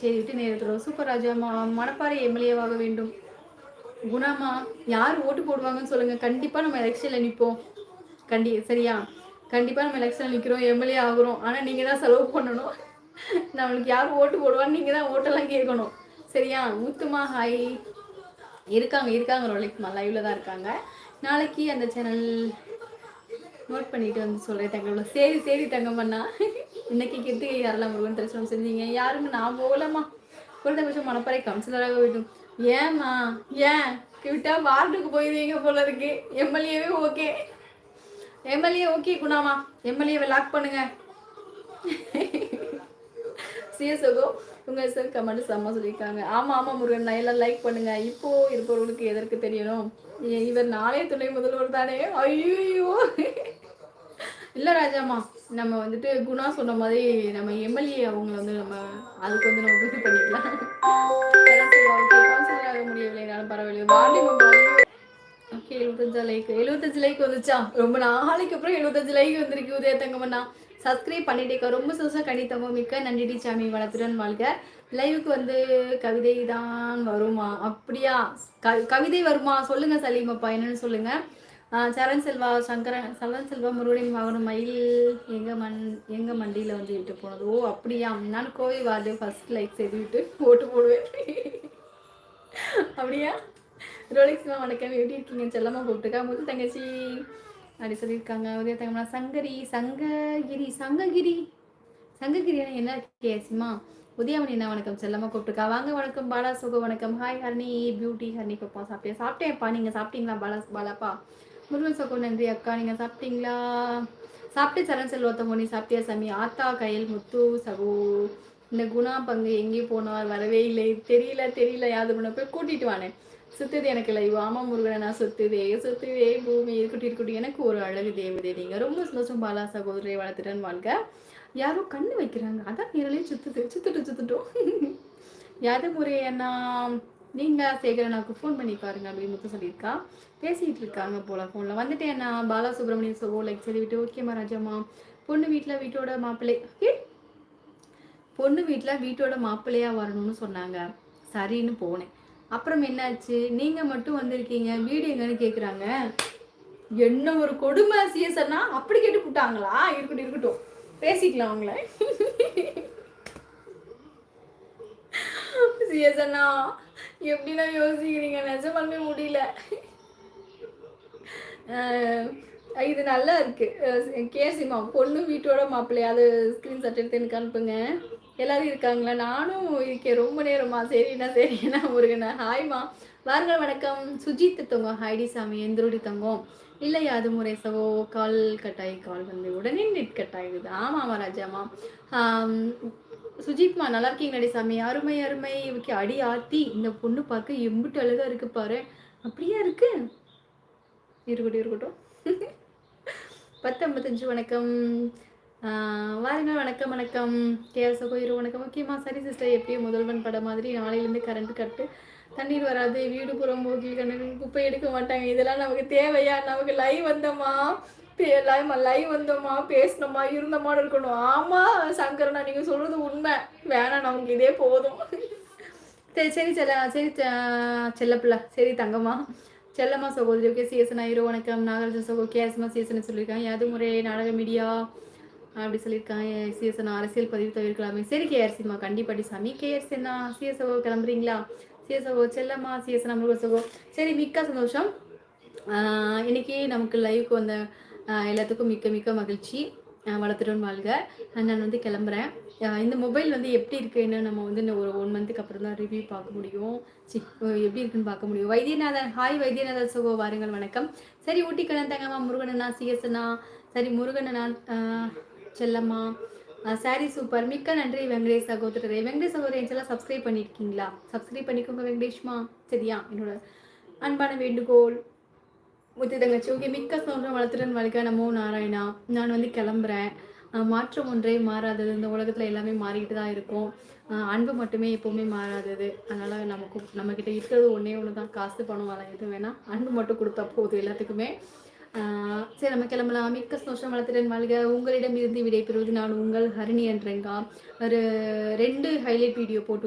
செய்துவிட்டு நேரத்தில் சூப்பர் ராஜா மணப்பாறை எம்எல்ஏவாக வேண்டும். குணாமா யார் ஓட்டு போடுவாங்கன்னு சொல்லுங்க. கண்டிப்பா நம்ம எலெக்ஷன்ல நிற்போம் கண்டி சரியா? கண்டிப்பா நம்ம எலெக்ஷன்ல நிற்கிறோம் எம்எல்ஏ ஆகுறோம். ஆனா நீங்க தான் செலவு பண்ணணும். நம்மளுக்கு யார் ஓட்டு போடுவான்னு நீங்க தான் ஓட்டெல்லாம் கேட்கணும். சரியா? முத்துமா ஹாய். இருக்காங்க இருக்காங்க. ரோலிக்மா லைவ்ல தான் இருக்காங்க. நாளைக்கு அந்த சேனல் நோட் பண்ணிட்டு வந்து சொல்றேன் தங்கம்ல. சரி சரி தங்கம்மண்ணா இன்னைக்கு கிட்டு யாரெல்லாம் முருகன் தரிசனம் செஞ்சீங்க? யாருமே நான் போகலம்மா. குழந்தைபட்சம் மணப்பறை கவுன்சிலராக வேண்டும் ஏம்மா? ஏன்? விட்டா வார்டுக்கு போயிருவீங்க போல இருக்கு. எம்எல்ஏவே ஓகே. எம்எல்ஏ ஓகே குணாமா. எம்எல்ஏவை லாக் பண்ணுங்க. சிஎஸ்ஓகோ உங்கள் சார் கமெண்ட் செம்ம சொல்லியிருக்காங்க. ஆமாம் ஆமாம் முருகன். நான் எல்லாம் லைக் பண்ணுங்கள் இப்போது இருப்பவர்களுக்கு எதற்கு தெரியணும்? இவர் நாளைய துணை முதல்வர் தானே? ஐயோ இல்லை ராஜாம்மா. நம்ம வந்துட்டு குணா சொன்ன மாதிரி நம்ம எம்எல்ஏ அவங்கள வந்து நம்ம அதுக்கு வந்து நம்ம இது பண்ணிக்கலாம். கவுன்சிலர் ஆக முடியவில்லை ஓகே எழுபத்தஞ்சு லைக் எழுபத்தஞ்சு லைக் வந்துச்சா? ரொம்ப நாளைக்கு அப்புறம் எழுபத்தஞ்சு லைக் வந்திருக்கு உதய தங்கம்னா சப்ஸ்கிரைப் பண்ணிட்டேக்கா ரொம்ப சந்தோஷம் கணித்தவங்க மிக்க நன்றி சாமி வளத்துடன் வாழ்க. லைவுக்கு வந்து கவிதை தான் வருமா? அப்படியா? க கவிதை வருமா? சொல்லுங்க சலீமப்பா என்னன்னு சொல்லுங்க. சரண் செல்வா சங்கரன் சரண் செல்வா முருகனின் மகனும் மயில் எங்க மண் எங்கள் மண்டியில் வந்து விட்டு போனது. ஓ அப்படியா? நான் கோவை வார்டு ஃபர்ஸ்ட் லைக் செய்து விட்டு ஓட்டு போடுவேன். அப்படியா? ரோலிக்ஸ்மா வணக்கம். எப்படி இருக்கீங்க? செல்லம்மா கூப்பிட்டுக்கா முதல் தங்கச்சி. அப்படி சொல்லியிருக்காங்க. உதய தங்கம்னா சங்கரி சங்ககிரி சங்ககிரி. சங்ககிரியான என்ன கேசிமா உதயமணி என்ன வணக்கம். செல்லம்மா கூப்பிட்டுக்கா வாங்க வணக்கம். பாலா சுக வணக்கம். ஹாய் ஹர்னி பியூட்டி ஹர்னி பாப்பா. சாப்பிட்டேன் சாப்பிட்டேன்ப்பா. நீங்கள் சாப்பிட்டீங்களா? பாலா பாலாப்பா? முருகன் சகோ நன்றி அக்கா. நீங்கள் சாப்பிட்டீங்களா? சாப்பிட்டு சரண் செல்வத்தமோ நீ சாப்பிட்டியா சாமி? ஆத்தா கையல் முத்து சகோ. இந்த குணா பங்கு எங்கேயும் போனவர் வரவே இல்லை. தெரியல தெரியல. யாது பண்ண போய் கூட்டிட்டு வானேன் சுத்துது எனக்கு லைவ். ஆமா முருகனை நான் சுத்துதே சுத்துதே பூமி. இருக்கட்டும் இருக்கட்டும் எனக்கு ஒரு அழகு தேவதே. நீங்க ரொம்ப சந்தோஷம் பாலா சகோதரியை வளர்த்துட்டேன்னு வாழ்க. யாரோ கண்ணு வைக்கிறாங்க. அதான் நிரலே சுத்துது. சுத்துட்டு சுத்துட்டோம் யாது முறையண்ணா நீங்கள் சேகரனாவுக்கு ஃபோன் பண்ணி பாருங்க அப்படின்னு மட்டும் சொல்லியிருக்கா. பேசிகிட்டு இருக்காங்க போல் ஃபோனில் வந்துட்டேன் நான் பாலா சுப்பிரமணியம் சகோ லைக் சொல்லிவிட்டு ஓகேம்மா ராஜாம்மா. பொண்ணு வீட்டில் வீட்டோட மாப்பிள்ளை. பொண்ணு வீட்டில் வீட்டோட மாப்பிள்ளையாக வரணும்னு சொன்னாங்க. சரின்னு போனேன். அப்புறம் என்னாச்சு? நீங்கள் மட்டும் வந்திருக்கீங்க. வீடு எங்கன்னு கேட்குறாங்க என்ன ஒரு கொடுமை சீசன்னா அப்படி கேட்டு போட்டாங்களா இருக்கட்டும் இருக்கட்டும். பேசிக்கலாம் அவங்கள. சீசன்னா எப்படின்னா யோசிக்கிறீங்க? நிஜமாலுமே முடியல. இது நல்லா இருக்கு. கேசிமா பொண்ணு வீட்டோட மாப்பிள்ளையா? அது ஸ்க்ரீன்ஷாட் எடுத்து எனக்கு அனுப்புங்க. எல்லாரும் இருக்காங்களா? நானும் இருக்கேன். ரொம்ப நேரமா சரிண்ணா சரிண்ணா முருகண்ணா. ஹாய்மா வாருங்கள் வணக்கம். சுஜித் தங்கம். ஹைடி சாமி. எந்திரோடி தங்கம். இல்லையா அது முறை. கால் கட்டாய் கால் வந்து உடனே நெட் கட் ஆகிடுது ஆமாம் ராஜாமா சுஜித்மா நல்லா இருக்கீங்களா சாமி? அருமை அருமை. ஓகே அடி ஆத்தி இந்த பொண்ணு பார்க்க எம்பிட்டு அழகா இருக்கு பாரு. அப்படியா இருக்கு? இருக்கட்டும் இருக்கட்டும். பத்தொம்பத்தஞ்சு வணக்கம். வாருங்கள் வாருங்க வணக்கம். வணக்கம் கேஎஸ் கோயிரு வணக்கம். முக்கியமாக சரி சிஸ்டர் எப்பயும் முதல்வன் படம் மாதிரி நாளையிலேருந்து கரண்ட் கட்டு தண்ணீர் வராது வீடு புறம் போகி கண்ணு குப்பை எடுக்க மாட்டாங்க. இதெல்லாம் நமக்கு தேவையா? நமக்கு லைவ் வந்தோமா? லைவ் லைவ் வந்தோமா பேசினோமா இருந்தோமான்னு இருக்கணும். ஆமா சங்கரனா நீங்க சொல்றது உண்மை. வேணாம் நமக்கு இதே போதும். சரி சரி செல்ல சரி செ- சரி தங்கம்மா. செல்லம்மா சகோதரி ஓகே சிஎஸ்என் ஐரோ வணக்கம். நாகராஜன் சகோ கேஎஸ்மா சிஎஸ்என் சொல்லியிருக்காங்க. யாது முறை நாடக மீடியா அப்படி சொல்லியிருக்காங்க. சிஎஸ்என் அரசியல் பதிவு தவிர்க்கலாமே. சரி கேஆர்சிமா கண்டிப்பாடி சாமி. கேஆர்சின்னா சிஎஸ்ஓ கிளம்புறீங்களா? சிஎஸ்ஓ செல்லம்மா சிஎஸ்என் அமிர்க சகோ. சரி மிக்க சந்தோஷம். இன்னைக்கு நமக்கு லைவுக்கு வந்த எல்லாத்துக்கும் மிக்க மிக்க மகிழ்ச்சி. ஆஹ் வளர்த்துடன் வாழ்க. நான் வந்து கிளம்புறேன். இந்த மொபைல் வந்து எப்படி இருக்குன்னு நம்ம வந்து இன்னும் ஒரு ஒன் மந்த்துக்கு அப்புறம் தான் ரிவ்யூ பார்க்க முடியும். சி எப்படி இருக்குன்னு பார்க்க முடியும். வைத்தியநாதன் ஹாய் வைத்தியநாதன் சுகோ வாருங்கள் வணக்கம். சரி ஊட்டி கண்ணன் தங்கம்மா முருகனண்ணா சிஎஸ்ண்ணா சரி முருகனண்ணா செல்லம்மா. சாரி சூப்பர் மிக்க நன்றி வெங்கடேஷ் சகோதரரே. வெங்கடேஷ் சகோதரர் எல்லாம் சப்ஸ்கிரைப் பண்ணியிருக்கீங்களா சப்ஸ்கிரைப் பண்ணிக்கோங்க வெங்கடேஷ்மா. சரியா? என்னோட அன்பான வேண்டுகோள். முத்தி தங்கச்சி ஓகே மிக்க சோன்றம் வளர்த்துடன் வாழ்க்கை நமோ நாராயணா. நான் வந்து கிளம்புறேன். மாற்றம் ஒன்றே மாறாதது. இந்த உலகத்தில் எல்லாமே மாறிக்கிட்டு தான் இருக்கும். அன்பு மட்டுமே எப்போவுமே மாறாதது. அதனால் நமக்கு நம்மக்கிட்ட இருக்கிறது ஒன்றே ஒன்று தான் காசு பணம் வர எதுவும் வேணாம். அன்பு மட்டும் கொடுத்தா போதும் எல்லாத்துக்குமே. சரி நம்ம கிளம்பலாம். மிக்க சந்தோஷம் வளர்த்துடன் வாழ்க. உங்களிடம் இருந்து விடைபெறுவது நான் உங்கள் ஹரிணி என்றேங்க. ஒரு ரெண்டு ஹைலைட் வீடியோ போட்டு